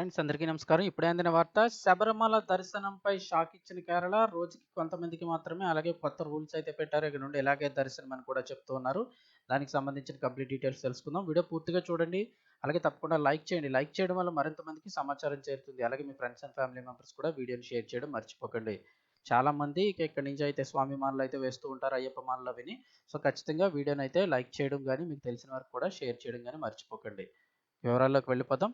Friends అందరికీ నమస్కారం. ఇప్పుడే అందిన వార్త శబరిమల దర్శనంపై షాక్ ఇచ్చిన కేరళ రోజుకి కొంతమందికి మాత్రమే అలాగే కొత్త రూల్స్ అయితే పెట్టారు. ఇక్కడ నుండి ఎలాగే దర్శనం అని కూడా చెప్తూ ఉన్నారు. దానికి సంబంధించిన కంప్లీట్ డీటెయిల్స్ తెలుసుకుందాం. వీడియో పూర్తిగా చూడండి. అలాగే తప్పకుండా లైక్ చేయండి. లైక్ చేయడం వల్ల మరింత మందికి సమాచారం చేరుతుంది. అలాగే మీ ఫ్రెండ్స్ అండ్ ఫ్యామిలీ మెంబర్స్ కూడా వీడియోని షేర్ చేయడం మర్చిపోకండి. చాలా మంది ఇక ఇక్కడి నుంచి అయితే స్వామి మాలలు అయితే వేస్తూ ఉంటారు అయ్యప్ప మాలలు అవిని. సో ఖచ్చితంగా వీడియోని అయితే లైక్ చేయడం కానీ మీకు తెలిసిన వారికి కూడా షేర్ చేయడం కానీ మర్చిపోకండి. వివరాల్లోకి వెళ్ళిపోదాం.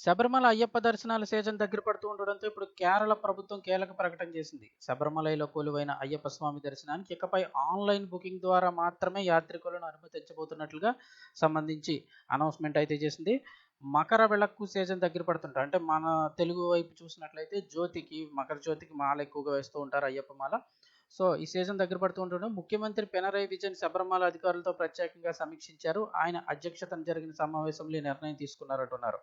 శబరిమల అయ్యప్ప దర్శనాల సీజన్ దగ్గర పడుతూ ఉండడంతో ఇప్పుడు కేరళ ప్రభుత్వం కీలక ప్రకటన చేసింది. శబరిమలలో కొలువైన అయ్యప్ప స్వామి దర్శనానికి ఇకపై ఆన్లైన్ బుకింగ్ ద్వారా మాత్రమే యాత్రికులను అనుమతించబోతున్నట్లుగా సంబంధించి అనౌన్స్మెంట్ అయితే చేసింది. మకర విలక్కు సీజన్ దగ్గర పడుతుంటారు. అంటే మన తెలుగు వైపు చూసినట్లయితే జ్యోతికి మకర జ్యోతికి మాల ఎక్కువగా వేస్తూ ఉంటారు అయ్యప్ప మాల. సో ఈ సీజన్ దగ్గర పడుతూ ఉండడం ముఖ్యమంత్రి పినరయ్ విజయన్ శబరిమల అధికారులతో ప్రత్యేకంగా సమీక్షించారు. ఆయన అధ్యక్షతన జరిగిన సమావేశంలో ఈ నిర్ణయం తీసుకున్నారంటున్నారు.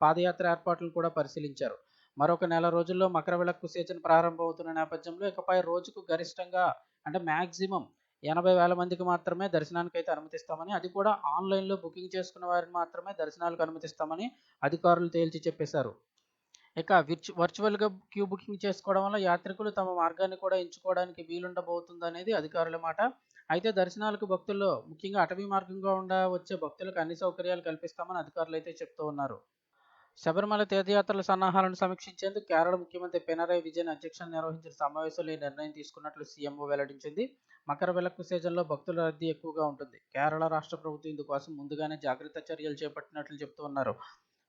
పాదయాత్ర ఏర్పాట్లను కూడా పరిశీలించారు. మరొక నెల రోజుల్లో మకర విలక్కు సీజన్ ప్రారంభమవుతున్న నేపథ్యంలో ఇకపై రోజుకు గరిష్టంగా అంటే మ్యాక్సిమం ఎనభై వేల మందికి మాత్రమే దర్శనానికి అయితే అనుమతిస్తామని అది కూడా ఆన్లైన్లో బుకింగ్ చేసుకున్న వారిని మాత్రమే దర్శనాలకు అనుమతిస్తామని అధికారులు తేల్చి చెప్పేశారు. ఇక విర్చు వర్చువల్గా క్యూ బుకింగ్ చేసుకోవడం వల్ల యాత్రికులు తమ మార్గాన్ని కూడా ఎంచుకోవడానికి వీలుండబోతుంది అనేది అధికారుల మాట. అయితే దర్శనాలకు భక్తుల్లో ముఖ్యంగా అటవీ మార్గంగా ఉండ వచ్చే భక్తులకు అన్ని సౌకర్యాలు కల్పిస్తామని అధికారులు అయితే చెప్తూ ఉన్నారు. శబరిమల తీర్థయాత్రల సన్నాహాలను సమీక్షించేందుకు కేరళ ముఖ్యమంత్రి పినరాయి విజయన్ అధ్యక్షతన నిర్వహించిన సమావేశంలో ఈ నిర్ణయం తీసుకున్నట్లు సీఎంఓ వెల్లడించింది. మకర విలక్కు సీజన్లో భక్తుల రద్దీ ఎక్కువగా ఉంటుంది. కేరళ రాష్ట్ర ప్రభుత్వం ఇందుకోసం ముందుగానే జాగ్రత్త చర్యలు చేపట్టినట్లు చెప్తూ ఉన్నారు.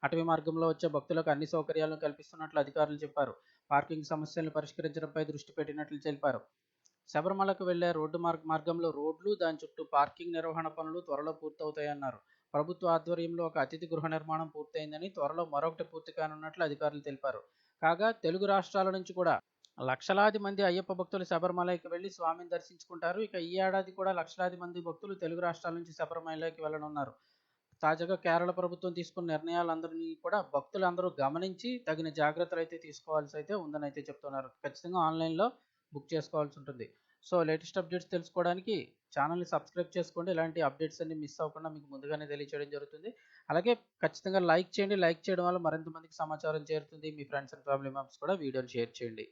అటవీ మార్గంలో వచ్చే భక్తులకు అన్ని సౌకర్యాలను కల్పిస్తున్నట్లు అధికారులు చెప్పారు. పార్కింగ్ సమస్యలను పరిష్కరించడంపై దృష్టి పెట్టినట్లు తెలిపారు. శబరిమలకు వెళ్ళే రోడ్డు మార్గ మార్గంలో రోడ్లు దాని చుట్టూ పార్కింగ్ నిర్వహణ పనులు త్వరలో పూర్తవుతాయన్నారు. ప్రభుత్వ ఆధ్వర్యంలో ఒక అతిథి గృహ నిర్మాణం పూర్తయిందని త్వరలో మరొకటి పూర్తి కానున్నట్లు అధికారులు తెలిపారు. కాగా తెలుగు రాష్ట్రాల నుంచి కూడా లక్షలాది మంది అయ్యప్ప భక్తులు శబరిమలకి వెళ్ళి స్వామిని దర్శించుకుంటారు. ఇక ఈ ఏడాది కూడా లక్షలాది మంది భక్తులు తెలుగు రాష్ట్రాల నుంచి శబరిమలకి వెళ్ళనున్నారు. తాజాగా కేరళ ప్రభుత్వం తీసుకున్న నిర్ణయాలందరినీ కూడా భక్తులందరూ గమనించి తగిన జాగ్రత్తలు అయితే తీసుకోవాల్సి అయితే ఉందని అయితే చెప్తున్నారు. ఖచ్చితంగా ఆన్లైన్లో బుక్ చేసుకోవాల్సి ఉంటుంది. సో లేటెస్ట్ అప్డేట్స్ తెలుసుకోవడానికి ఛానల్ని సబ్స్క్రైబ్ చేసుకోండి. ఇలాంటి అప్డేట్స్ అన్ని మిస్ అవ్వకుండా మీకు ముందుగానే తెలియచేయడం జరుగుతుంది. అలాగే ఖచ్చితంగా లైక్ చేయండి. లైక్ చేయడం వల్ల మరింత మందికి సమాచారం చేరుతుంది. మీ ఫ్రెండ్స్ అండ్ ఫ్యామిలీ మెంబర్స్ కూడా వీడియోని షేర్ చేయండి.